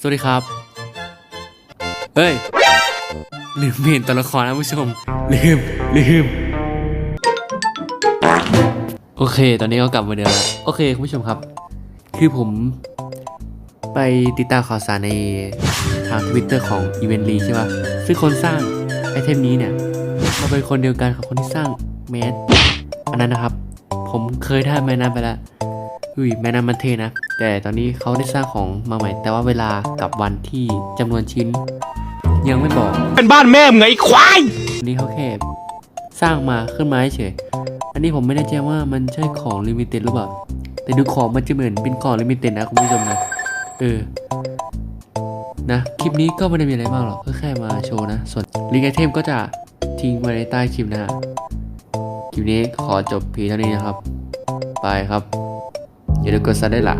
สวัสดีครับ เฮ้ย ลืมเปลี่ยนตัวละครนะผู้ชม ลืม ลืม โอเค ตอนนี้ก็กลับมาเดิมแล้ว โอเค คุณผู้ชมครับ คือผม ไปติดตามข่าวสารในทางทวิตเตอร์ของ e v e n t l y ใช่ป่ะซึ่งคนสร้างไอเทมนี้เนี่ยเขาเป็นคนเดียวกันกับคนที่สร้างแมสอันนั้นนะครับ ผมเคยได้แมสนั้นไปแล้วอุ้ยแม่น้ำมันเทนะ แต่ตอนนี้เขาได้สร้างของมาใหม่ แต่ว่าเวลากับวันที่จำนวนชิ้น ยังไม่บอก เป็นบ้านแม่มึงไงไอ้ควายอันนี้เขาแค่สร้างมาขึ้นมาเฉย อันนี้ผมไม่แน่ใจว่ามันใช่ของลิมิเต็ดหรือเปล่า แต่ดูของมันจะเหมือนเป็นของลิมิเต็ดนะคุณผู้ชมนะ เออ นะ คลิปนี้ก็ไม่ได้มีอะไรมากหรอกก็แค่มาโชว์นะ ส่วนลิงก์ไอเทมก็จะทิ้งไว้ในใต้คลิปนะฮะ คลิปนี้ขอจบเพียงเท่านี้นะครับ ไปครับ อย่าลืมกดซับได้วยล่ะ